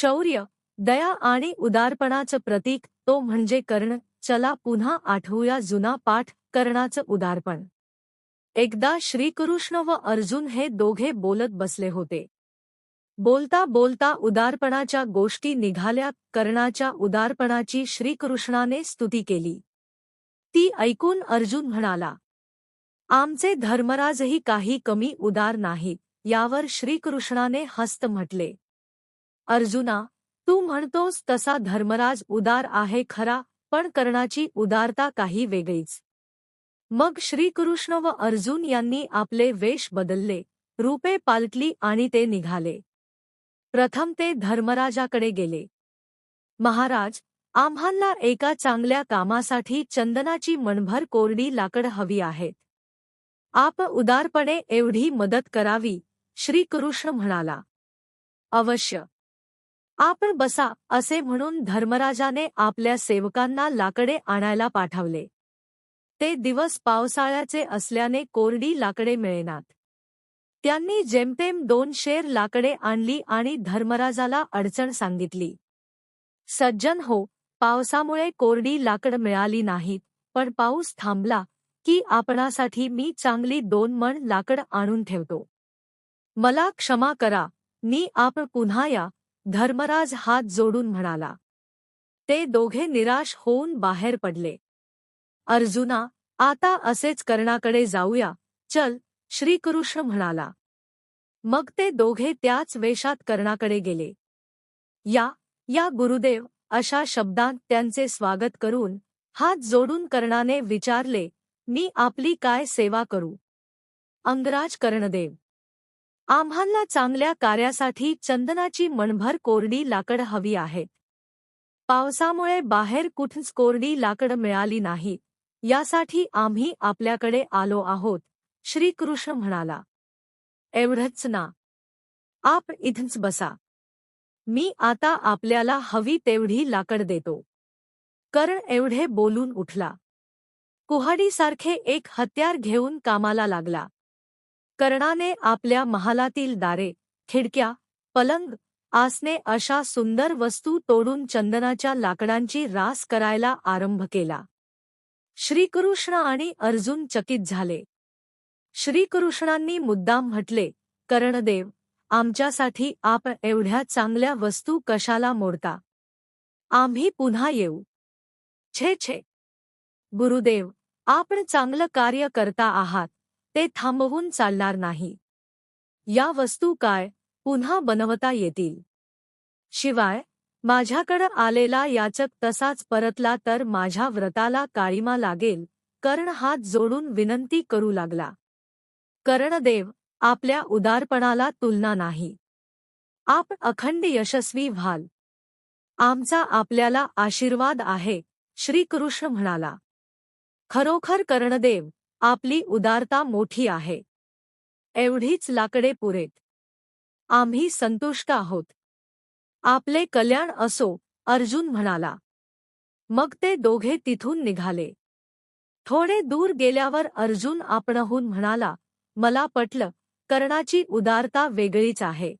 शौर्य दया आणि उदारपणाचं प्रतीक तो म्हणजे कर्ण चला पुन्हा आठवूया जुना पाठ कर्णाचं उदारपण. एकदा श्रीकृष्ण व अर्जुन हे दोघे बोलत बसले होते. बोलता बोलता उदारपणाच्या गोष्टी निघाल्या कर्णाच्या उदारपणाची श्रीकृष्णाने स्तुती केली. ती ऐकून अर्जुन म्हणाला आमचे धर्मराजही काही कमी उदार नाहीत यावर श्रीकृष्णाने हस्त म्हटले. अर्जुना तू म्हणतोस तसा धर्मराज उदार आहे खरा पण कर्णाची उदारता काही वेगळीच. मग श्रीकृष्ण व अर्जुन यांनी आपले वेश बदलले रूपे पालटली आणि ते निघाले. प्रथम ते धर्मराजाकडे गेले. महाराज आम्हाला एका चांगल्या कामासाठी चंदनाची मणभर कोरडी लाकड हवी आहेत. आप उदारपणे एवढी मदत करावी श्रीकृष्ण म्हणाला. अवश्य. आपण बसा असे म्हणून धर्मराजाने आपल्या सेवकांना लाकडे आणायला पाठवले. ते दिवस पावसाळ्याचे असल्याने कोरडी लाकडे मिळेनात. त्यांनी जेमतेम दोन शेर लाकडे आणली आणि धर्मराजाला अडचण सांगितली. सज्जन हो पावसामुळे कोरडी लाकड मिळाली नाहीत पण पाऊस थांबला की आपणासाठी मी चांगली दोन मण लाकड आणून ठेवतो. मला क्षमा करा मी आपण पुन्हा या धर्मराज हात जोडून म्हणाला. ते दोघे निराश होऊन बाहेर पडले. अर्जुना आता असेच कर्णाकडे जाऊया. चल श्रीकृष्ण म्हणाला. मग ते दोघे त्याच वेशात कर्णाकडे गेले. या या गुरुदेव अशा शब्दांत त्यांचे स्वागत करून हात जोडून कर्णाने विचारले मी आपली काय सेवा करू? अंगराज कर्णदेव आम्हाला चांगल्या कार्यासाठी चंदनाची मणभर कोरडी लाकड हवी आहेत पावसामुळे बाहेर कुठंच कोरडी लाकड मिळाली नाही यासाठी आम्ही आपल्याकडे आलो आहोत श्रीकृष्ण म्हणाला. एवढंच ना. आप इथंच बसा. मी आता आपल्याला हवी तेवढी लाकड देतो. कर्ण एवढे बोलून उठला. कुहाडीसारखे एक हत्यार घेऊन कामाला लागला. कर्णाने आपल्या महालातील दारे खिडक्या पलंग आसने अशा सुंदर वस्तू तोडून चंदनाच्या लाकडांची रास करायला आरंभ केला. श्रीकृष्ण आणि अर्जुन चकित झाले. श्रीकृष्णांनी मुद्दाम म्हटले कर्णदेव आमच्यासाठी आप एवढ्या चांगल्या वस्तू कशाला मोडता? आम्ही पुन्हा येऊ. छे छे. गुरुदेव आपण चांगलं कार्य करता आहात. ते थांबवून चालणार नाही. या वस्तू काय? पुन्हा बनवता येतील. शिवाय माझ्याकडं आलेला याचक तसाच परतला तर माझ्या व्रताला काळीमा लागेल कर्ण हात जोडून विनंती करू लागला. कर्णदेव आपल्या उदारपणाला तुलना नाही. आप अखंड यशस्वी व्हाल. आमचा आपल्याला आशीर्वाद आहे श्रीकृष्ण म्हणाला. खरोखर कर्णदेव आपली उदारता मोठी आहे. एवढीच लाकडे पुरेत. आम्ही संतुष्ट आहोत. आपले कल्याण असो अर्जुन म्हणाला. मग ते दोघे तिथून निघाले. थोडे दूर गेल्यावर अर्जुन आपणहून म्हणाला मला पटलं कर्णाची उदारता वेगळीच आहे.